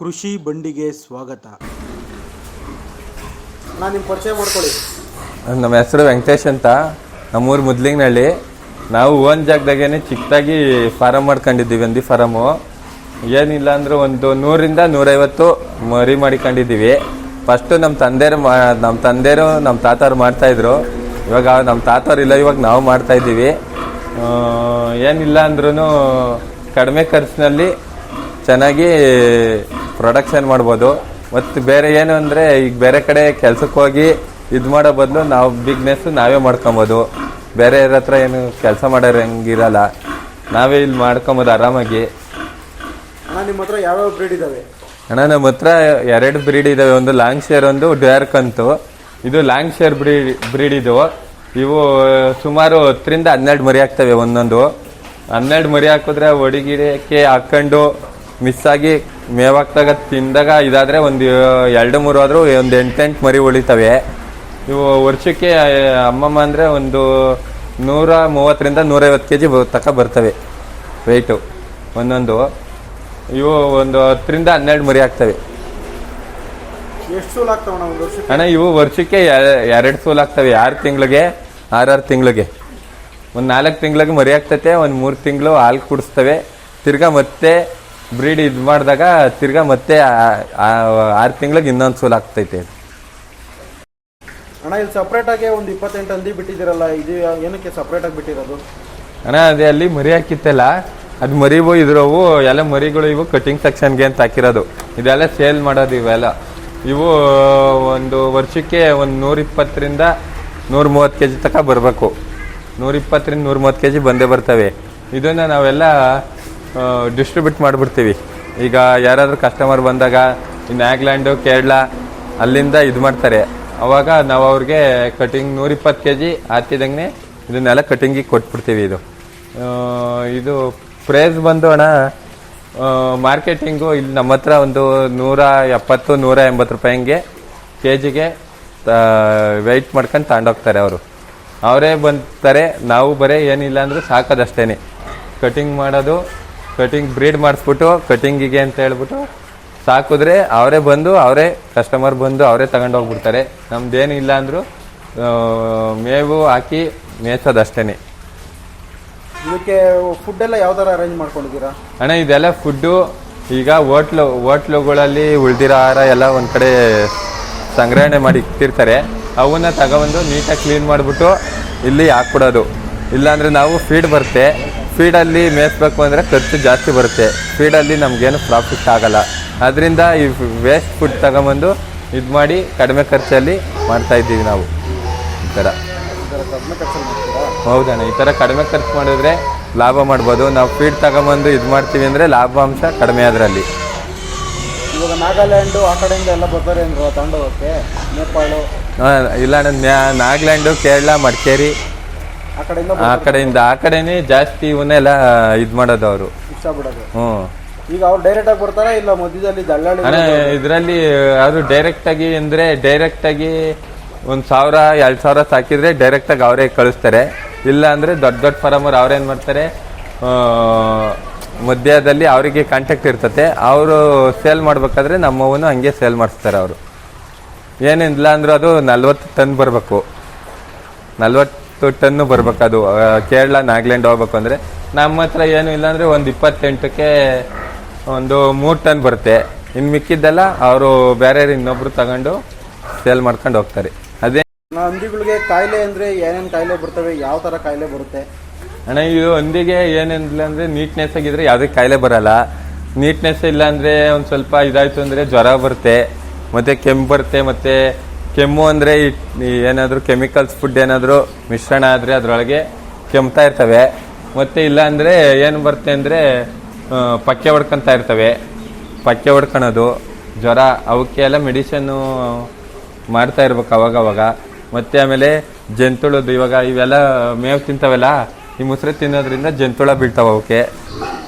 ಕೃಷಿ ಬಂಡಿಗೆ ಸ್ವಾಗತ. ನಾನು ನಿಮ್ಮ ಪರಿಚಯ ಮಾಡ್ಕೊಳ್ಳಿ. ನಮ್ಮ ಹೆಸರು ವೆಂಕಟೇಶ್ ಅಂತ. ನಮ್ಮೂರು ಮುದ್ಲಿಂಗ್ನಹಳ್ಳಿ. ನಾವು ಓನ್ ಜಾಗದಾಗೇನೆ ಚಿಕ್ಕದಾಗಿ ಫಾರಮ್ ಮಾಡ್ಕೊಂಡಿದ್ದೀವಿ ಒಂದು ಫಾರಮು ಏನಿಲ್ಲ ಅಂದ್ರೆ ಒಂದು ನೂರಿಂದ ನೂರೈವತ್ತು ಮರಿ ಮಾಡಿಕೊಂಡಿದ್ದೀವಿ. ಫಸ್ಟು ನಮ್ಮ ತಂದೆಯರು ಮಾ ನಮ್ಮ ತಂದೆಯರು ನಮ್ಮ ತಾತವ್ರು ಮಾಡ್ತಾಯಿದ್ರು ಇವಾಗ ನಮ್ಮ ತಾತವ್ರು ಇಲ್ಲ ಇವಾಗ ನಾವು ಮಾಡ್ತಾಯಿದ್ದೀವಿ ಏನಿಲ್ಲ ಅಂದ್ರೂ ಕಡಿಮೆ ಖರ್ಚಿನಲ್ಲಿ ಚೆನ್ನಾಗಿ ಪ್ರೊಡಕ್ಷನ್ ಮಾಡ್ಬೋದು. ಮತ್ತು ಬೇರೆ ಏನು ಅಂದರೆ ಈಗ ಬೇರೆ ಕಡೆ ಕೆಲ್ಸಕ್ಕೆ ಹೋಗಿ ಇದು ಮಾಡೋ ಬದಲು ನಾವು ಬಿಗ್ನೆಸ್ ನಾವೇ ಮಾಡ್ಕೊಬೋದು. ಬೇರೆಯವ್ರ ಹತ್ರ ಏನು ಕೆಲಸ ಮಾಡೋರು ಹಂಗಿರಲ್ಲ. ನಾವೇ ಇಲ್ಲಿ ಮಾಡ್ಕೊಬೋದು ಆರಾಮಾಗಿ. ಅಣ್ಣ ನಿಮ್ಮ ಹತ್ರ ಯಾವ್ಯಾವ ಬ್ರೀಡ್ ಇದಾವೆ? ಅಣ್ಣ ನಮ್ಮ ಹತ್ರ ಎರಡು ಬ್ರೀಡ್ ಇದಾವೆ. ಒಂದು ಲಾಂಗ್ ಶೇರ್ ಒಂದು ಡ್ಯಾರ್ಕ್ ಅಂತು. ಇದು ಲಾಂಗ್ ಶೇರ್ ಬ್ರೀಡ್ ಬ್ರೀಡ್ ಇದು. ಇವು ಸುಮಾರು ಹತ್ತರಿಂದ ಹನ್ನೆರಡು ಮರಿ ಹಾಕ್ತವೆ ಒಂದೊಂದು. ಹನ್ನೆರಡು ಮರಿ ಹಾಕಿದ್ರೆ ಒಡಿಗಿಡಕ್ಕೆ ಹಾಕೊಂಡು ಮಿಸ್ ಆಗಿ ಮೇವಾಗ್ದಾಗ ತಿಂದಾಗ ಇದಾದರೆ ಒಂದು ಎರಡು ಮೂರು ಆದರೂ ಒಂದು ಎಂಟೆಂಟು ಮರಿ ಉಳಿತವೆ. ಇವು ವರ್ಷಕ್ಕೆ ಅಮ್ಮಮ್ಮ ಅಂದರೆ ಒಂದು ನೂರ ಮೂವತ್ತರಿಂದ ನೂರೈವತ್ತು ಕೆ ಜಿ ತಕ್ಕ ಬರ್ತವೆ. ವೆಯ್ಟು ಒಂದೊಂದು. ಇವು ಒಂದು ಹತ್ತರಿಂದ ಹನ್ನೆರಡು ಮರಿ ಆಗ್ತವೆ. ಎಷ್ಟು ಅಣ್ಣ ಇವು ವರ್ಷಕ್ಕೆ ಎರಡು ಸೂಲ್ ಆಗ್ತವೆ. ಆರು ತಿಂಗಳಿಗೆ ಆರಾರು ತಿಂಗಳಿಗೆ. ಒಂದು ನಾಲ್ಕು ತಿಂಗಳಿಗೆ ಮರಿ ಆಗ್ತೈತೆ ಒಂದು ಮೂರು ತಿಂಗಳು ಹಾಲು ಕುಡಿಸ್ತವೆ. ತಿರ್ಗಾ ಮತ್ತೆ ಬ್ರೀಡ್ ಇದು ಮಾಡಿದಾಗ ತಿರ್ಗಾ ಮತ್ತೆ ಆರು ತಿಂಗಳಿಗೆ ಇನ್ನೊಂದು ಸೂಲ್ ಆಗ್ತೈತೆ. ಅಣ್ಣ ಇಲ್ಲಿ ಸಪ್ರೇಟ್ ಆಗಿ ಒಂದು ಇಪ್ಪತ್ತೆಂಟು ಹಂದಿ ಬಿಟ್ಟಿದ್ದೀರಲ್ಲ ಇದು ಏನಕ್ಕೆ ಸಪ್ರೇಟ್ ಆಗಿ ಬಿಟ್ಟಿರೋದು? ಅಣ್ಣ ಅದೇ ಅಲ್ಲಿ ಮರಿ ಹಾಕಿತ್ತಲ್ಲ ಅದು ಮರಿವು ಇದ್ರವು ಎಲ್ಲ ಮರಿಗಳು ಇವು ಕಟಿಂಗ್ ಸೆಕ್ಷನ್ಗೆ ಅಂತ ಹಾಕಿರೋದು. ಇದೆಲ್ಲ ಸೇಲ್ ಮಾಡೋದು ಇವೆಲ್ಲ. ಇವು ಒಂದು ವರ್ಷಕ್ಕೆ ಒಂದು ನೂರಿಪ್ಪತ್ತರಿಂದ ನೂರ ಮೂವತ್ತು ಕೆ ಜಿ ತನಕ ಬರಬೇಕು. ನೂರಿಪ್ಪತ್ತರಿಂದ ನೂರ ಮೂವತ್ತು ಕೆ ಜಿ ಬಂದೇ ಬರ್ತವೆ. ಇದನ್ನು ನಾವೆಲ್ಲ ಡಿಸ್ಟ್ರಿಬ್ಯೂಟ್ ಮಾಡಿಬಿಡ್ತೀವಿ. ಈಗ ಯಾರಾದರೂ ಕಸ್ಟಮರ್ ಬಂದಾಗ ನ್ಯಾಗ್ಲ್ಯಾಂಡು ಕೇರಳ ಅಲ್ಲಿಂದ ಇದು ಮಾಡ್ತಾರೆ. ಅವಾಗ ನಾವು ಅವ್ರಿಗೆ ಕಟಿಂಗ್ ನೂರಿಪ್ಪತ್ತು ಕೆ ಜಿ ಹಾಕಿದಂಗೆ ಇದನ್ನೆಲ್ಲ ಕಟಿಂಗಿಗೆ ಕೊಟ್ಬಿಡ್ತೀವಿ ಇದು. ಇದು ಪ್ರೈಸ್ ಬಂದು ಅಣ್ಣ ಮಾರ್ಕೆಟಿಂಗು ಇಲ್ಲಿ ನಮ್ಮ ಹತ್ರ ಒಂದು ನೂರ ಎಪ್ಪತ್ತು, ನೂರ ಎಂಬತ್ತು ರೂಪಾಯಿ ಹಂಗೆ ಕೆ ಜಿಗೆ ವೆಯ್ಟ್ ಮಾಡ್ಕೊಂಡು ತಗೊಂಡೋಗ್ತಾರೆ ಅವರು. ಅವರೇ ಬಂತಾರೆ, ನಾವು ಬರೀ ಏನಿಲ್ಲ ಅಂದ್ರೆ ಸಾಕೋದಷ್ಟೇ ಕಟಿಂಗ್ ಮಾಡೋದು ಕಟಿಂಗ್ ಬ್ರೀಡ್ ಮಾಡಿಸ್ಬಿಟ್ಟು ಕಟಿಂಗಿಗೆ ಅಂತ ಹೇಳ್ಬಿಟ್ಟು ಸಾಕಿದ್ರೆ ಅವರೇ ಬಂದು ಅವರೇ ಕಸ್ಟಮರ್ ಬಂದು ಅವರೇ ತಗೊಂಡು ಹೋಗ್ಬಿಡ್ತಾರೆ ನಮ್ದೇನಿಲ್ಲ ಅಂದರೂ ಮೇವು ಹಾಕಿ ಮೇಯ್ಸೋದಷ್ಟೇನೆ. ಇದಕ್ಕೆ ಫುಡ್ ಎಲ್ಲ ಯಾವ ಥರ ಅರೇಂಜ್ ಮಾಡ್ಕೊಂಡಿದ್ದೀರಾ? ಅಣ್ಣ ಇದೆಲ್ಲ ಫುಡ್ಡು ಈಗ ಹೋಟ್ಲು ಹೋಟ್ಲುಗಳಲ್ಲಿ ಉಳಿದಿರೋ ಆಹಾರ ಎಲ್ಲ ಒಂದು ಕಡೆ ಸಂಗ್ರಹಣೆ ಮಾಡಿ ಇಟ್ಟಿರ್ತಾರೆ ಅವನ್ನ ತಗೊಬಂದು ನೀಟಾಗಿ ಕ್ಲೀನ್ ಮಾಡಿಬಿಟ್ಟು ಇಲ್ಲಿ ಹಾಕ್ಬಿಡೋದು. ಇಲ್ಲಾಂದರೆ ನಾವು ಫೀಡ್ ಬರುತ್ತೆ. ಫೀಡಲ್ಲಿ ಮೇಯಿಸ್ಬೇಕು ಅಂದರೆ ಖರ್ಚು ಜಾಸ್ತಿ ಬರುತ್ತೆ. ಫೀಡಲ್ಲಿ ನಮಗೇನು ಪ್ರಾಫಿಟ್ ಆಗಲ್ಲ. ಅದರಿಂದ ಈ ವೇಸ್ಟ್ ಫುಡ್ ತಗೊಂಬಂದು ಇದು ಮಾಡಿ ಕಡಿಮೆ ಖರ್ಚಲ್ಲಿ ಮಾಡ್ತಾಯಿದ್ದೀವಿ ನಾವು. ಈ ಥರ ಹೌದಣ್ಣ ಈ ಥರ ಕಡಿಮೆ ಖರ್ಚು ಮಾಡಿದ್ರೆ ಲಾಭ ಮಾಡ್ಬೋದು. ನಾವು ಫೀಡ್ ತಗೊಂಬಂದು ಇದು ಮಾಡ್ತೀವಿ ಅಂದರೆ ಲಾಭಾಂಶ ಕಡಿಮೆ ಅದರಲ್ಲಿ. ಇವಾಗ ನಾಗಾಲ್ಯಾಂಡು ಆ ಕಡೆಯಿಂದ ಎಲ್ಲ ಬರ್ತಾರೆ ಅಂದ್ರೆ ತಗೊಂಡೋಗಕ್ಕೆ ನೇಪಾಳು? ಇಲ್ಲ ಅಣ್ಣ ನಾಗಾಲ್ಯಾಂಡು ಕೇರಳ ಮಡಿಕೇರಿ ಆ ಕಡೆಯಿಂದ ಆ ಕಡೆನೇ ಜಾಸ್ತಿ ಇವನ್ನೆಲ್ಲ ಇದು ಮಾಡೋದು ಅವರು. ಹ್ಮ್ ಹ್ಞೂ. ಈಗ ಅವ್ರು ಡೈರೆಕ್ಟ್ ಆಗಿ ಬರ್ತಾರಾ ಇಲ್ಲ ಮಧ್ಯದಲ್ಲಿ ಅಣ್ಣ ಇದರಲ್ಲಿ ಅವರು ಡೈರೆಕ್ಟಾಗಿ ಡೈರೆಕ್ಟ್ ಡೈರೆಕ್ಟಾಗಿ ಒಂದ್ ಸಾವಿರ ಎರಡ್ ಸಾವಿರ ಸಾಕಿದ್ರೆ ಡೈರೆಕ್ಟಾಗಿ ಅವರೇ ಕಳಿಸ್ತಾರೆ. ಇಲ್ಲ ಅಂದ್ರೆ ದೊಡ್ಡ ದೊಡ್ಡ ಫಾರಮರ್ ಅವ್ರೇನ್ ಮಾಡ್ತಾರೆ? ಮಧ್ಯದಲ್ಲಿ ಅವರಿಗೆ ಕಾಂಟ್ಯಾಕ್ಟ್ ಇರ್ತತೆ. ಅವರು ಸೇಲ್ ಮಾಡ್ಬೇಕಾದ್ರೆ ನಮ್ಮವನು ಹಂಗೆ ಸೇಲ್ ಮಾಡಿಸ್ತಾರೆ ಅವರು. ಏನಿಲ್ಲ ಅಂದ್ರೆ ಅದು ನಲ್ವತ್ತು ಟನ್ ಬರಬೇಕು. ನಲ್ವತ್ತು ಟನ್ನು ಬರ್ಬೇಕು ಅದು ಕೇರಳ ನಾಗಾಲ್ಯಾಂಡ್ ಹೋಗ್ಬೇಕು ಅಂದರೆ ನಮ್ಮ ಹತ್ರ ಏನು ಇಲ್ಲ ಅಂದರೆ ಒಂದು ಇಪ್ಪತ್ತೆಂಟಕ್ಕೆ ಒಂದು ಮೂರು ಟನ್ ಬರುತ್ತೆ. ಇನ್ನು ಮಿಕ್ಕಿದ್ದೆಲ್ಲ ಅವರು ಬೇರೆ ಇನ್ನೊಬ್ರು ತಗೊಂಡು ಸೇಲ್ ಮಾಡ್ಕೊಂಡು ಹೋಗ್ತಾರೆ. ಅದೇ ಹಂದಿಗಳಿಗೆ ಕಾಯಿಲೆ ಅಂದ್ರೆ ಏನೇನ್ ಕಾಯಿಲೆ ಬರ್ತವೆ? ಯಾವ ತರ ಕಾಯಿಲೆ ಬರುತ್ತೆ? ಅಣ್ಣ ಇದು ಹಂದಿಗೆ ಏನಿಲ್ಲ ಅಂದರೆ ನೀಟ್ನೆಸ್ ಆಗಿದ್ರೆ ಯಾವುದೇ ಕಾಯಿಲೆ ಬರಲ್ಲ. ನೀಟ್ನೆಸ್ ಇಲ್ಲ ಅಂದರೆ ಒಂದು ಸ್ವಲ್ಪ ಇದಾಯ್ತು ಅಂದರೆ ಜ್ವರ ಬರುತ್ತೆ ಮತ್ತು ಕೆಮ್ಮು ಬರುತ್ತೆ ಮತ್ತು ಕೆಮ್ಮು ಅಂದರೆ ಏನಾದರೂ ಕೆಮಿಕಲ್ಸ್ ಫುಡ್ ಏನಾದರೂ ಮಿಶ್ರಣ ಆದರೆ ಅದರೊಳಗೆ ಕೆಮ್ತಾ ಇರ್ತವೆ. ಮತ್ತು ಇಲ್ಲಾಂದರೆ ಏನು ಬರುತ್ತೆ ಅಂದರೆ ಪಕ್ಕೆ ಹೊಡ್ಕೊತಾ ಇರ್ತವೆ. ಪಕ್ಕೆ ಹೊಡ್ಕೊಳೋದು ಜ್ವರ ಅವಕ್ಕೆ ಎಲ್ಲ ಮೆಡಿಸನ್ನು ಮಾಡ್ತಾ ಇರ್ಬೇಕು ಅವಾಗವಾಗ. ಅವಾಗ ಮತ್ತೆ ಆಮೇಲೆ ಜಂತುಳದ್ದು ಇವಾಗ ಇವೆಲ್ಲ ಮೇವು ತಿಂತಾವೆಲ್ಲ, ಈ ಮುಸ್ರೆ ತಿನ್ನೋದ್ರಿಂದ ಜಂತುಳ ಬೀಳ್ತಾವ ಅವಕ್ಕೆ.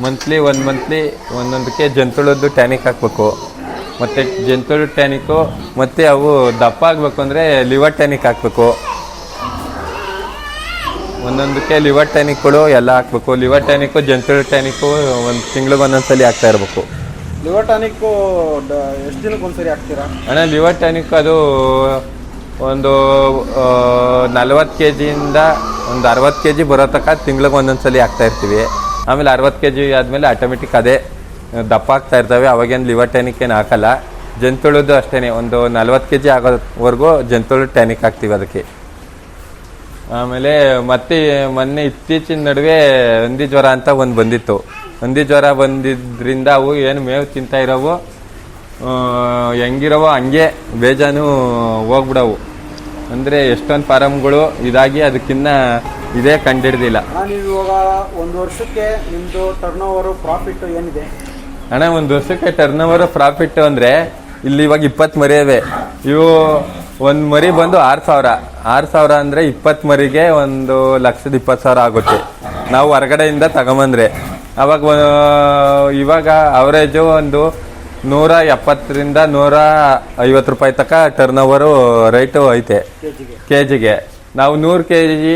ಮಂತ್ಲಿ ಒಂದು ಮಂತ್ಲಿ ಒಂದೊಂದಕ್ಕೆ ಜಂತುಳದ್ದು ಟ್ಯಾನಿಕ್ ಹಾಕ್ಬೇಕು. ಮತ್ತು ಜಂತುಳು ಟ್ಯಾನಿಕ್ಕು ಮತ್ತು ಅವು ದಪ್ಪ ಆಗಬೇಕು ಅಂದರೆ ಲಿವರ್ ಟ್ಯಾನಿಕ್ ಹಾಕ್ಬೇಕು. ಒಂದೊಂದಕ್ಕೆ ಲಿವರ್ ಟ್ಯಾನಿಕ್ಗಳು ಎಲ್ಲ ಹಾಕ್ಬೇಕು. ಲಿವರ್ ಟ್ಯಾನಿಕ್ಕು ಜಂತೂರು ಟ್ಯಾನಿಕ್ಕು ಒಂದು ತಿಂಗ್ಳಿಗೆ ಒಂದೊಂದ್ಸಲಿ ಹಾಕ್ತಾ ಇರಬೇಕು. ಲಿವರ್ ಟಾನಿಕ್ಕು ಎಷ್ಟು ದಿನಕ್ಕೆ ಒಂದ್ಸರಿ ಹಾಕ್ತೀರಾ? ಅಣ್ಣ ಲಿವರ್ ಟಾನಿಕ್ ಅದು ಒಂದು ನಲ್ವತ್ತು ಕೆ ಜಿಯಿಂದ ಒಂದು ಅರವತ್ತು ಕೆ ಜಿ ಬರೋ ತನಕ ತಿಂಗ್ಳಿಗೆ ಒಂದೊಂದು ಸಲ ಹಾಕ್ತಾ ಇರ್ತೀವಿ. ಆಮೇಲೆ ಅರವತ್ತು ಕೆ ಜಿ ಆದಮೇಲೆ ಆಟೋಮೆಟಿಕ್ ಅದೇ. ದಪ್ಪ ಆಗ್ತಾ ಇರ್ತವೆ. ಅವಾಗೇನು ಲಿವರ್ ಟ್ಯಾನಿಕ್ ಏನು ಹಾಕಲ್ಲ. ಜಂತುಳದ್ದು ಅಷ್ಟೇ ಒಂದು ನಲ್ವತ್ತು ಕೆ ಜಿ ಆಗೋವರೆಗೂ ಜಂತುಳು ಟ್ಯಾನಿಕ್ ಹಾಕ್ತೀವಿ ಅದಕ್ಕೆ. ಆಮೇಲೆ ಮತ್ತೆ ಮೊನ್ನೆ ಇತ್ತೀಚಿನ ನಡುವೆ ಹಂದಿ ಜ್ವರ ಅಂತ ಒಂದು ಬಂದಿತ್ತು. ಹಂದಿ ಜ್ವರ ಬಂದಿದ್ರಿಂದ ಅವು ಏನು ಮೇವು ತಿಂತಾ ಇರೋವು. ಹೆಂಗಿರವೋ ಹಂಗೆ ಬೇಜಾನು ಹೋಗ್ಬಿಡವು. ಅಂದರೆ ಎಷ್ಟೊಂದು ಫಾರಮ್ಗಳು ಇದಾಗಿ ಅದಕ್ಕಿನ್ನ ಇದೇ ಕಂಡಿಡ್ದಿಲ್ಲ. ನೀವು ಇವಾಗ ಒಂದು ವರ್ಷಕ್ಕೆ ನಿಮ್ಮದು ಟರ್ನ್ ಓವರು ಪ್ರಾಫಿಟ್ ಏನಿದೆ? ಅಣ್ಣ, ಒಂದು ವರ್ಷಕ್ಕೆ ಟರ್ನ್ ಓವರ್ ಪ್ರಾಫಿಟ್ ಅಂದರೆ ಇಲ್ಲಿ ಇವಾಗ ಇಪ್ಪತ್ತು ಮರಿ ಇವೆ ಇವು ಒಂದು ಮರಿ ಬಂದು ಆರು ಸಾವಿರ. ಆರು ಸಾವಿರ ಅಂದರೆ ಇಪ್ಪತ್ತು ಮರಿಗೆ ಒಂದು ಲಕ್ಷದ ಇಪ್ಪತ್ತು ಸಾವಿರ ಆಗುತ್ತೆ. ನಾವು ಹೊರಗಡೆಯಿಂದ ತಗೊಂಬಂದ್ರೆ. ಅವಾಗ ಇವಾಗ ಅವರೇಜು ಒಂದು ನೂರ ಎಪ್ಪತ್ತರಿಂದ ನೂರ ಐವತ್ತು ರೂಪಾಯಿ ತನಕ ಟರ್ನ್ ಓವರು ರೇಟು ಐತೆ. ಕೆ ಜಿಗೆ ನಾವು ನೂರು ಕೆ ಜಿ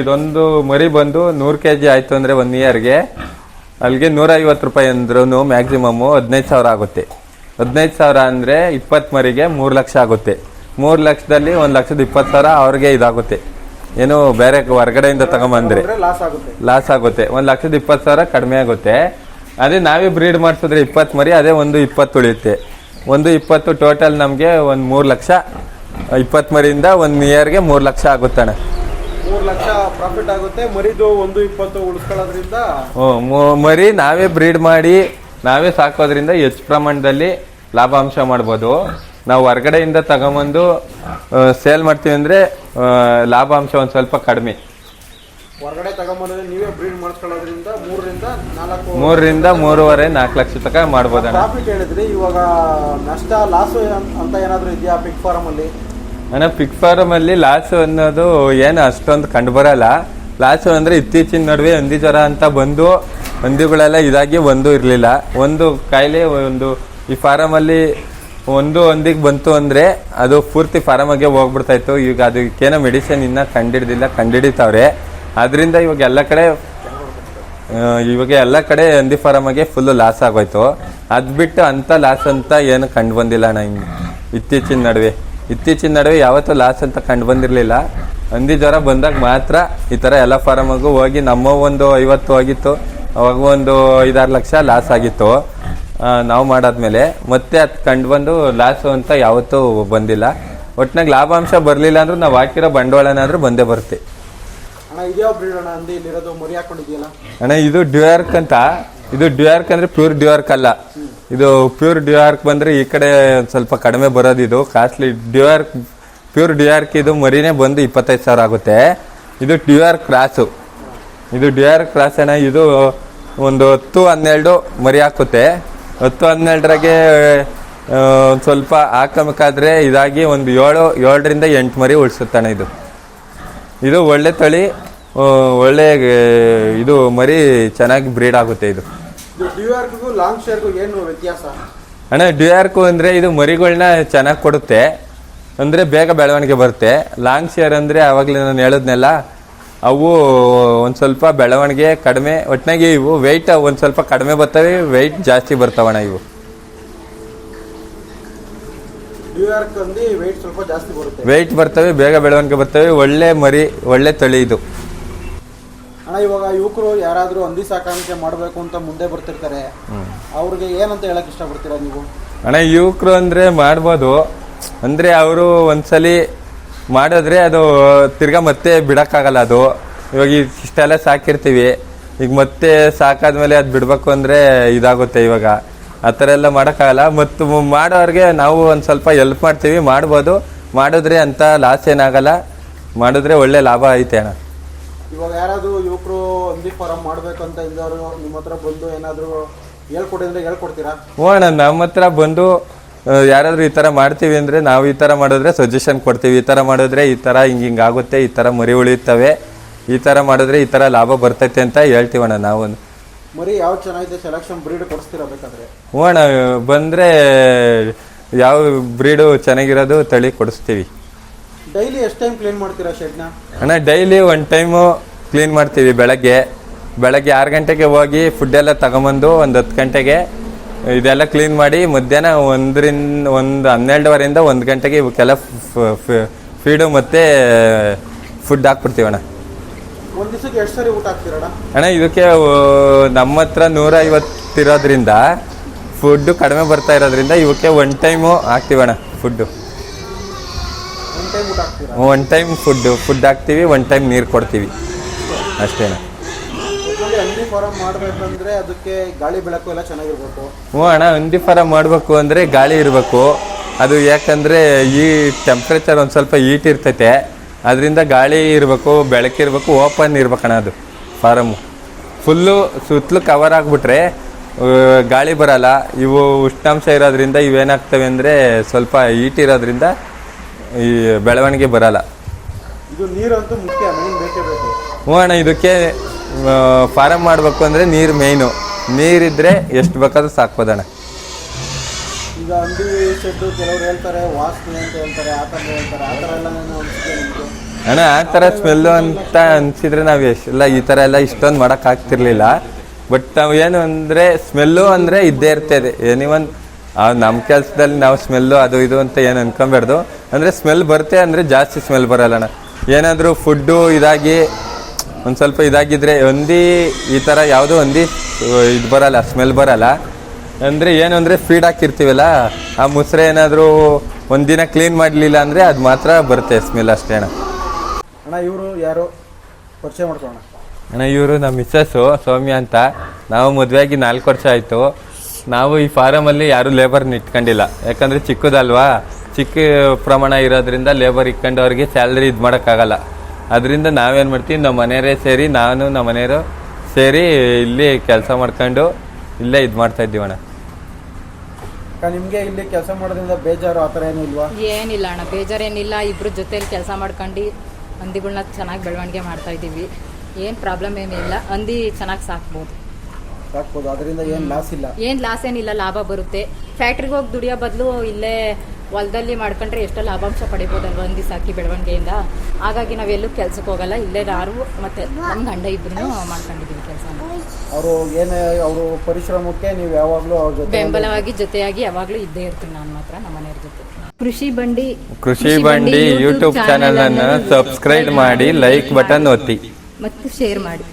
ಇದೊಂದು ಮರಿ ಬಂದು ನೂರು ಕೆ ಜಿ ಆಯಿತು ಅಂದರೆ ಒನ್ ಇಯರ್ಗೆ ಅಲ್ಲಿಗೆ ನೂರ ಐವತ್ತು ರೂಪಾಯಿ ಅಂದ್ರೂ ಮ್ಯಾಕ್ಸಿಮಮ್ಮು ಹದಿನೈದು ಸಾವಿರ ಆಗುತ್ತೆ. ಹದಿನೈದು ಸಾವಿರ ಅಂದರೆ ಇಪ್ಪತ್ತು ಮರಿಗೆ ಮೂರು ಲಕ್ಷ ಆಗುತ್ತೆ. ಮೂರು ಲಕ್ಷದಲ್ಲಿ ಒಂದು ಲಕ್ಷದ ಇಪ್ಪತ್ತು ಸಾವಿರ ಅವ್ರಿಗೆ ಇದಾಗುತ್ತೆ. ಏನು ಬೇರೆ ಹೊರಗಡೆಯಿಂದ ತಗೊಂಬಂದ್ರೆ. ಲಾಸ್ ಆಗುತ್ತೆ. ಲಾಸ್ ಆಗುತ್ತೆ. ಒಂದು ಲಕ್ಷದ ಇಪ್ಪತ್ತು ಸಾವಿರ ಕಡಿಮೆ ಆಗುತ್ತೆ. ಅದೇ ನಾವೇ ಬ್ರೀಡ್ ಮಾಡಿಸಿದ್ರೆ ಇಪ್ಪತ್ತು ಮರಿ ಅದೇ ಒಂದು ಇಪ್ಪತ್ತು ಉಳಿಯುತ್ತೆ. ಒಂದು ಇಪ್ಪತ್ತು ಟೋಟಲ್ ನಮಗೆ ಒಂದು ಮೂರು ಲಕ್ಷ ಇಪ್ಪತ್ತು ಮರಿಯಿಂದ ಒಂದು ಇಯರ್ಗೆ ಮೂರು ಲಕ್ಷ ಆಗುತ್ತಣ್ಣ. ಮೂರು ಲಕ್ಷ ಪ್ರಾಫಿಟ್ ಆಗುತ್ತೆ. ಮರಿದು ಒಂದು ಇಪ್ಪತ್ತು ಉಳಿಸ್ಕೊಳ್ಳೋದ್ರಿಂದ ಮರಿ ನಾವೇ ಬ್ರೀಡ್ ಮಾಡಿ ನಾವೇ ಸಾಕೋದ್ರಿಂದ ಹೆಚ್ಚು ಪ್ರಮಾಣದಲ್ಲಿ ಲಾಭಾಂಶ ಮಾಡ್ಬೋದು. ನಾವು ಹೊರಗಡೆಯಿಂದ ತಗೊಂಬಂದು ಸೇಲ್ ಮಾಡ್ತೀವಿ ಅಂದರೆ ಲಾಭಾಂಶ ಒಂದು ಸ್ವಲ್ಪ ಕಡಿಮೆ. ಹೊರಗಡೆ ತಗೊಂಬಂದ್ರೆ ನೀವೇ ಬ್ರೀಡ್ ಮಾಡಿಸ್ಕೊಳ್ಳೋದ್ರಿಂದ ಮೂರರಿಂದ ನಾಲ್ಕು ಮೂರರಿಂದ ಮೂರುವರೆ ನಾಲ್ಕು ಲಕ್ಷ ತನಕ ಮಾಡ್ಬೋದಣ್ಣ. ಪ್ರಾಫಿಟ್ ಹೇಳಿದ್ರಿ. ಇವಾಗ ನಷ್ಟ ಲಾಸು ಅಂತ ಏನಾದರೂ ಇದೆಯಾ ಪಿಕ್ ಫಾರ್ಮ್ ಅಲ್ಲಿ? ಅಣ್ಣ ಪಿಕ್ ಫಾರ್ಮ್ ಅಲ್ಲಿ ಲಾಸ್ ಅನ್ನೋದು ಏನು ಅಷ್ಟೊಂದು ಕಂಡು ಬರಲ್ಲ. ಲಾಸು ಅಂದ್ರೆ ಇತ್ತೀಚಿನ ನಡುವೆ ಹಂದಿ ಜ್ವರ ಅಂತ ಬಂದು ಹಂದಿಗಳೆಲ್ಲ ಇದಾಗಿ ಒಂದು ಇರಲಿಲ್ಲ. ಒಂದು ಕಾಯಿಲೆ, ಒಂದು ಈ ಫಾರಮಲ್ಲಿ ಒಂದು ಹಂದಿಗೆ ಬಂತು ಅಂದ್ರೆ ಅದು ಪೂರ್ತಿ ಫಾರಮಾಗೆ ಹೋಗ್ಬಿಡ್ತಾ ಇತ್ತು ಈಗ ಅದಕ್ಕೇನೋ ಮೆಡಿಸಿನ್ ಇನ್ನೂ ಕಂಡಿಡ್ದಿಲ್ಲ, ಕಂಡಿಡಿತಾವ್ರೆ. ಅದರಿಂದ ಇವಾಗ ಎಲ್ಲ ಕಡೆ ಇವಾಗ ಎಲ್ಲ ಕಡೆ ಹಂದಿ ಫಾರಮಾಗೆ ಫುಲ್ ಲಾಸ್ ಆಗೋಯ್ತು. ಅದು ಬಿಟ್ಟು ಅಂತ ಲಾಸ್ ಅಂತ ಏನು ಕಂಡು ಬಂದಿಲ್ಲ ಅಣ್ಣ ಇತ್ತೀಚಿನ ನಡುವೆ. ಇತ್ತೀಚಿನ ನಡುವೆ ಯಾವತ್ತೂ ಲಾಸ್ ಅಂತ ಕಂಡು ಬಂದಿರಲಿಲ್ಲ. ಹಂದಿ ಜ್ವರ ಬಂದಾಗ ಮಾತ್ರ ಈ ಥರ ಎಲ್ಲ ಫಾರಮಗೂ ಹೋಗಿ ನಮ್ಮ ಒಂದು ಐವತ್ತು ಹೋಗಿತ್ತು ಅವಾಗ ಒಂದು ಐದಾರು ಲಕ್ಷ ಲಾಸ್ ಆಗಿತ್ತು. ನಾವು ಮಾಡಾದ್ಮೇಲೆ ಮತ್ತೆ ಅದು ಕಂಡು ಬಂದು ಲಾಸು ಅಂತ ಯಾವತ್ತೂ ಬಂದಿಲ್ಲ. ಒಟ್ಟಿನಾಗ ಲಾಭಾಂಶ ಬರಲಿಲ್ಲ ಅಂದ್ರೆ ನಾವು ಹಾಕಿರೋ ಬಂಡವಾಳನಾದ್ರೂ ಬಂದೇ ಬರುತ್ತೆ. ಅಣ್ಣ ಇದು ಡ್ಯೂಯಾರ್ಕ್ ಅಂತ. ಇದು ಡ್ಯೂಯಾರ್ಕ್ ಅಂದ್ರೆ ಪ್ಯೂರ್ ಡ್ಯೂಯಾರ್ಕ್ ಅಲ್ಲ. ಇದು ಪ್ಯೂರ್ ಡ್ಯೂಯಾರ್ಕ್ ಬಂದ್ರೆ ಈ ಕಡೆ ಸ್ವಲ್ಪ ಕಡಿಮೆ ಬರೋದಿದು ಕಾಸ್ಟ್ಲಿ ಡ್ಯೂಯಾರ್ಕ್ ಪ್ಯೂರ್ ಡ್ಯೂಯಾರ್ಕ್ ಇದು ಮರಿನೇ ಬಂದು ಇಪ್ಪತ್ತೈದು ಸಾವಿರ ಆಗುತ್ತೆ. ಇದು ಡ್ಯೂಯಾರ್ಕ್ ಕ್ರಾಸು. ಇದು ಡ್ಯೂಯಾರ್ಕ್ ಕ್ರಾಸ್ ಅಣ್ಣ, ಇದು ಒಂದು ಹತ್ತು ಹನ್ನೆರಡು ಮರಿ ಹಾಕುತ್ತೆ. ಹತ್ತು ಹನ್ನೆರಡರಾಗೆ ಸ್ವಲ್ಪ ಹಾಕಬೇಕಾದ್ರೆ ಇದಾಗಿ ಒಂದು ಏಳು, ಏಳರಿಂದ ಎಂಟು ಮರಿ ಉಳಿಸುತ್ತಾನೆ ಇದು. ಇದು ಒಳ್ಳೆ ತಳಿ ಒಳ್ಳೆ ಇದು ಮರಿ ಚೆನ್ನಾಗಿ ಬ್ರೀಡ್ ಆಗುತ್ತೆ ಇದು. ಡ್ಯೂಆರ್ಗೂ ಲಾಂಗ್ ಶೇರ್ಗೂ ಏನು ವ್ಯತ್ಯಾಸ? ಅಣ್ಣ ಡ್ಯೂಯಾರ್ಕು ಅಂದರೆ ಇದು ಮರಿಗಳನ್ನ ಚೆನ್ನಾಗಿ ಕೊಡುತ್ತೆ. ಅಂದರೆ ಬೇಗ ಬೆಳವಣಿಗೆ ಬರುತ್ತೆ. ಲಾಂಗ್ ಶೇರ್ ಅಂದರೆ ಆವಾಗಲೇ ನಾನು ಹೇಳಿದ್ನೆಲ್ಲ ಅವು ಒಂದು ಸ್ವಲ್ಪ ಬೆಳವಣಿಗೆ ಕಡಿಮೆ ಒಟ್ಟಿನಾಗೆ ಇವು ವೆಯ್ಟ್ ಒಂದು ಸ್ವಲ್ಪ ಕಡಿಮೆ ಬರ್ತವೆ ವೆಯ್ಟ್ ಜಾಸ್ತಿ ಬರ್ತಾವಣ್ಣ ಇವು. ವೆಯ್ಟ್ ಬರ್ತವೆ ಬೇಗ ಬೆಳವಣಿಗೆ ಬರ್ತವೆ ಒಳ್ಳೆ ಮರಿ ಒಳ್ಳೆ ತಳಿ ಇದು. ಅಣ್ಣ ಇವಾಗ ಯುವಕರು ಯಾರಾದರೂ ಹಂದಿ ಸಾಕಾಣಿಕೆ ಮಾಡಬೇಕು ಅಂತ ಮುಂದೆ ಬರ್ತಿರ್ತಾರೆ. ಅವ್ರಿಗೆ ಏನಂತ ಹೇಳಕ್ ಇಷ್ಟಪಡ್ತೀರಾ ನೀವು? ಅಣ್ಣ ಯುವಕರು ಅಂದರೆ ಮಾಡ್ಬೋದು. ಅಂದರೆ ಅವರು ಒಂದ್ಸಲಿ ಮಾಡಿದ್ರೆ ಅದು ತಿರ್ಗಾ ಮತ್ತೆ ಬಿಡೋಕ್ಕಾಗಲ್ಲ ಅದು. ಇವಾಗ ಈಗ ಇಷ್ಟೆಲ್ಲ ಸಾಕಿರ್ತೀವಿ. ಈಗ ಮತ್ತೆ ಸಾಕಾದ್ಮೇಲೆ ಅದು ಬಿಡಬೇಕು ಅಂದರೆ ಇದಾಗುತ್ತೆ ಇವಾಗ. ಆ ಥರ ಎಲ್ಲ ಮಾಡೋಕ್ಕಾಗಲ್ಲ. ಮತ್ತು ಮಾಡೋರಿಗೆ ನಾವು ಒಂದು ಸ್ವಲ್ಪ ಹೆಲ್ಪ್ ಮಾಡ್ತೀವಿ ಮಾಡ್ಬೋದು. ಮಾಡಿದ್ರೆ ಅಂತ ಲಾಸ್ ಏನಾಗಲ್ಲ. ಮಾಡಿದ್ರೆ ಒಳ್ಳೆ ಲಾಭ ಐತೆ ಅಣ್ಣ. ಇವಾಗ ಯಾರಾದರೂ ಯುವಕರು ಹಂದಿ ಫಾರಂ ಮಾಡ್ಬೇಕಂತ ಇದ್ದವರು ನಿಮ್ಮ ಹತ್ರ ಬಂದು ಏನಾದರೂ ಹೇಳ್ಕೊಡಿ ಅಂದ್ರೆ ಹೇಳ್ಕೊಡ್ತೀರಾ? ಹ್ಞೂ ಅಣ್ಣ ನಮ್ಮ ಹತ್ರ ಬಂದು ಯಾರಾದರೂ ಯಾರಾದ್ರೂ ಈ ಥರ ಮಾಡ್ತೀವಿ ಅಂದರೆ ನಾವು ಈ ಥರ ಮಾಡಿದ್ರೆ ಸಜೆಷನ್ ಕೊಡ್ತೀವಿ. ಈ ಥರ ಮಾಡಿದ್ರೆ ಈ ಥರ ಹಿಂಗೆ ಹಿಂಗೆ ಆಗುತ್ತೆ ಈ ಥರ ಮರಿ ಉಳಿಯುತ್ತವೆ. ಈ ಥರ ಮಾಡಿದ್ರೆ ಈ ಥರ ಲಾಭ ಬರ್ತೈತೆ ಅಂತ ಹೇಳ್ತೀವಣ್ಣ ನಾವು. ಮರಿ ಯಾವ ಚೆನ್ನಾಗಿದೆ ಸೆಲೆಕ್ಷನ್ ಬ್ರೀಡ್ ಕೊಡಿಸ್ತೀರಾ ಬೇಕಾದ್ರೆ? ಹ್ಞೂ ಅಣ್ಣ ಬಂದರೆ ಯಾವ ಬ್ರೀಡು ಚೆನ್ನಾಗಿರೋದು ತಳಿ ಕೊಡಿಸ್ತೀವಿ. ಡೈಲಿ ಎಷ್ಟು ಟೈಮ್ ಕ್ಲೀನ್ ಮಾಡ್ತೀರಾ ಶೆಡ್ನ? ಅಣ್ಣ ಡೈಲಿ ಒನ್ ಟೈಮು ಕ್ಲೀನ್ ಮಾಡ್ತೀವಿ ಬೆಳಗ್ಗೆ. ಬೆಳಗ್ಗೆ ಆರು ಗಂಟೆಗೆ ಹೋಗಿ ಫುಡ್ ಎಲ್ಲ ತಗೊಂಬಂದು ಒಂದು ಹತ್ತು ಗಂಟೆಗೆ ಇದೆಲ್ಲ ಕ್ಲೀನ್ ಮಾಡಿ ಮಧ್ಯಾಹ್ನ ಒಂದರಿಂದ ಒಂದು ಹನ್ನೆರಡುವರೆಯಿಂದ ಒಂದು ಗಂಟೆಗೆ ಇವಕ್ಕೆಲ್ಲ ಫೀಡು ಮತ್ತೆ ಫುಡ್ ಹಾಕ್ಬಿಡ್ತೀವಣ್ಣ ಒಂದು ದಿವಸಕ್ಕೆ ಎಷ್ಟು ಸರಿ ಊಟ ಹಾಕ್ತೀರಣ್ಣ ಅಣ್ಣ? ಇದಕ್ಕೆ ನಮ್ಮ ಹತ್ರ ನೂರ ಐವತ್ತಿರೋದ್ರಿಂದ ಫುಡ್ಡು ಕಡಿಮೆ ಬರ್ತಾ ಇರೋದ್ರಿಂದ ಇವಕ್ಕೆ one time ಹಾಕ್ತೀವಣ್ಣ food one time food food ಹಾಕ್ತೀವಿ ಒನ್ ಟೈಮ್ ನೀರು ಕೊಡ್ತೀವಿ. ಅಷ್ಟೇನ? ಒಟ್ನಲ್ಲಿ ಹಂದಿ ಫಾರಂ ಮಾಡ್ಬೇಕಂದ್ರೆ ಅದಕ್ಕೆ ಗಾಳಿ ಬೆಳಕು ಎಲ್ಲ ಚೆನ್ನಾಗಿರ್ಬೇಕು. ಹ್ಞೂ ಅಣ್ಣ ಹಂದಿ ಫಾರಂ ಮಾಡಬೇಕು ಅಂದರೆ ಗಾಳಿ ಇರಬೇಕು. ಅದು ಯಾಕಂದರೆ ಈ ಟೆಂಪ್ರೇಚರ್ ಒಂದು ಸ್ವಲ್ಪ ಹೀಟ್ ಇರ್ತೈತೆ. ಅದರಿಂದ ಗಾಳಿ ಇರಬೇಕು ಬೆಳಕಿರಬೇಕು ಓಪನ್ ಇರ್ಬೇಕಣ್ಣ ಅದು ಫಾರಮ್ಮು ಫುಲ್ಲು ಸುತ್ತಲೂ ಕವರ್ ಆಗಿಬಿಟ್ರೆ ಗಾಳಿ ಬರಲ್ಲ. ಇವು ಉಷ್ಣಾಂಶ ಇರೋದ್ರಿಂದ ಇವೇನಾಗ್ತವೆ ಅಂದರೆ ಸ್ವಲ್ಪ ಹೀಟ್ ಇರೋದ್ರಿಂದ ಈ ಬೆಳವಣಿಗೆ ಬರಲ್ಲ. ಇದು ನೀರಂತೂ ಮುಖ್ಯ ಮೇನ್ ಬೇಕೇ ಬೇಕು. ಹ್ಞೂ ಅಣ್ಣ ಇದಕ್ಕೆ ಫಾರಮ್ ಮಾಡಬೇಕು ಅಂದರೆ ನೀರು ಮೇಯ್ನು. ನೀರಿದ್ದರೆ ಎಷ್ಟು ಬೇಕಾದ್ರೂ ಸಾಕ್ಬೋದಣ್ಣ ಈಗ ಹಂದಿ ಶೆಡ್ಡು ಕೆಲವ್ರು ಹೇಳ್ತಾರೆ ವಾಸನೆ ಅಂತ ಹೇಳ್ತಾರೆ ಆ ಥರ ಹೇಳ್ತಾರೆ ಆ ಥರ ಎಲ್ಲ ನಾನು ಅನ್ಸಿದೆ ನಿಮಗೆ. ಅಣ್ಣ ಆ ಥರ ಸ್ಮೆಲ್ಲು ಅಂತ ಅನ್ಸಿದ್ರೆ ನಾವು ಎಷ್ಟೆಲ್ಲ ಈ ಥರ ಎಲ್ಲ ಇಷ್ಟೊಂದು ಮಾಡೋಕ್ಕಾಗ್ತಿರ್ಲಿಲ್ಲ ಬಟ್ ನಾವು ಏನು ಅಂದರೆ ಸ್ಮೆಲ್ಲು ಅಂದರೆ ಇದ್ದೇ ಇರ್ತದೆ. ಎನಿವನ್ ನಮ್ಮ ಕೆಲಸದಲ್ಲಿ ನಾವು ಸ್ಮೆಲ್ಲು ಅದು ಇದು ಅಂತ ಏನು ಅನ್ಕೊಂಬಾರ್ದು ಅಂದರೆ ಸ್ಮೆಲ್ ಬರುತ್ತೆ ಅಂದರೆ ಜಾಸ್ತಿ ಸ್ಮೆಲ್ ಬರಲ್ಲಣ್ಣ ಏನಾದರೂ ಫುಡ್ಡು ಇದಾಗಿ ಒಂದು ಸ್ವಲ್ಪ ಇದಾಗಿದ್ದರೆ ಹಂದಿ ಈ ಥರ ಯಾವುದೋ ಹಂದಿ ಇದು ಬರಲ್ಲ ಸ್ಮೆಲ್ ಬರಲ್ಲ. ಅಂದರೆ ಏನು ಅಂದರೆ ಫೀಡ್ ಹಾಕಿರ್ತೀವಲ್ಲ ಆ ಮುಸ್ರೆ ಏನಾದರೂ ಒಂದಿನ ಕ್ಲೀನ್ ಮಾಡಲಿಲ್ಲ ಅಂದರೆ ಅದು ಮಾತ್ರ ಬರುತ್ತೆ ಸ್ಮೆಲ್ ಅಷ್ಟೇ ಅಣ್ಣ. ಅಣ್ಣ ಇವರು ಯಾರು? ಪರಿಚಯ ಮಾಡ್ಕೊಳ್ಳೋಣ. ಅಣ್ಣ ಇವರು ನಮ್ಮ ಮಿಸ್ಸಸ್ಸು ಸೌಮ್ಯ ಅಂತ. ನಾವು ಮದುವೆಯಾಗಿ ನಾಲ್ಕು ವರ್ಷ ಆಯಿತು. ನಾವು ಈ ಫಾರಮಲ್ಲಿ ಯಾರೂ ಲೇಬರ್ನ ಇಟ್ಕೊಂಡಿಲ್ಲ. ಯಾಕಂದರೆ ಚಿಕ್ಕದಲ್ವಾ ಚಿಕ್ಕ ಪ್ರಮಾಣ ಇರೋದ್ರಿಂದ ಲೇಬರ್ ಇಕ್ಕೊಂಡು ಅವ್ರಿಗೆ ಸ್ಯಾಲ್ರಿ ಇದು ಮಾಡೋಕ್ಕಾಗಲ್ಲ. ಅದರಿಂದ ನಾವೇನು ಮಾಡ್ತೀವಿ ನಮ್ಮ ಮನೆಯವರೇ ಸೇರಿ ನಾನು ನಮ್ಮ ಮನೆಯವರು ಸೇರಿ ಇಲ್ಲಿ ಕೆಲಸ ಮಾಡ್ಕೊಂಡು ಇಲ್ಲೇ ಇದು ಮಾಡ್ತಾ ಇದ್ದೀವಿ ಅಣ್ಣ. ನಿಮ್ಗೆ ನಿಮಗೆ ಇಲ್ಲಿ ಕೆಲಸ ಮಾಡೋದ್ರಿಂದ ಬೇಜಾರು ಆ ಥರ ಏನೂ ಇಲ್ವಾ? ಏನಿಲ್ಲ ಅಣ್ಣ ಬೇಜಾರೇನಿಲ್ಲ. ಇಬ್ರು ಜೊತೆಯಲ್ಲಿ ಕೆಲಸ ಮಾಡ್ಕೊಂಡು ಹಂದಿಗಳನ್ನ ಚೆನ್ನಾಗಿ ಬೆಳವಣಿಗೆ ಮಾಡ್ತಾ ಇದ್ದೀವಿ. ಏನು ಪ್ರಾಬ್ಲಮ್ ಏನಿಲ್ಲ. ಹಂದಿ ಚೆನ್ನಾಗಿ ಸಾಕ್ಬೋದು. ಸಾಕ್ಬೋದು. ಅದರಿಂದ ಏನು ಲಾಸ್ ಇಲ್ಲ? ಏನು ಲಾಸ್ ಏನಿಲ್ಲ ಲಾಭ ಬರುತ್ತೆ. ಫ್ಯಾಕ್ಟ್ರಿಗೆ ಹೋಗಿ ದುಡಿಯೋ ಬದಲು ಇಲ್ಲೇ ಹೊಲದಲ್ಲಿ ಮಾಡ್ಕೊಂಡ್ರೆ ಎಷ್ಟೋ ಲಾಭಾಂಶ ಪಡಿಬೋದಲ್ವ ಹಂದಿ ಸಾಕಿ ಬೆಳವಣಿಗೆಯಿಂದ? ಹಾಗಾಗಿ ನಾವೆಲ್ಲೂ ಕೆಲ್ಸಕ್ಕೆ ಹೋಗಲ್ಲ. ಇಲ್ಲೇ ಯಾರು ಮತ್ತೆ ನಮ್ಮ ಗಂಡ ಇಬ್ರು ಮಾಡ್ಕೊಂಡಿದ್ದೀವಿ ಕೆಲಸ. ಅವರು ಏನೇ ಅವರು ಪರಿಶ್ರಮಕ್ಕೆ ನೀವು ಯಾವಾಗಲೂ ಅವ್ರ ಜೊತೆ ಬೆಂಬಲವಾಗಿ ಜೊತೆಯಾಗಿ ಯಾವಾಗಲೂ ಇದ್ದೇ ಇರ್ತೀನಿ ನಾನು ಮಾತ್ರ ನಮ್ಮ ಮನೆಯವ್ರ ಜೊತೆ. ಕೃಷಿ ಬಂಡಿ ಕೃಷಿ ಬಂಡಿ ಯೂಟ್ಯೂಬ್ ಅನ್ನು ಸಬ್ಸ್ಕ್ರೈಬ್ ಮಾಡಿ ಲೈಕ್ ಬಟನ್ ಒತ್ತಿ. ಮತ್ತು ಶೇರ್ ಮಾಡಿ.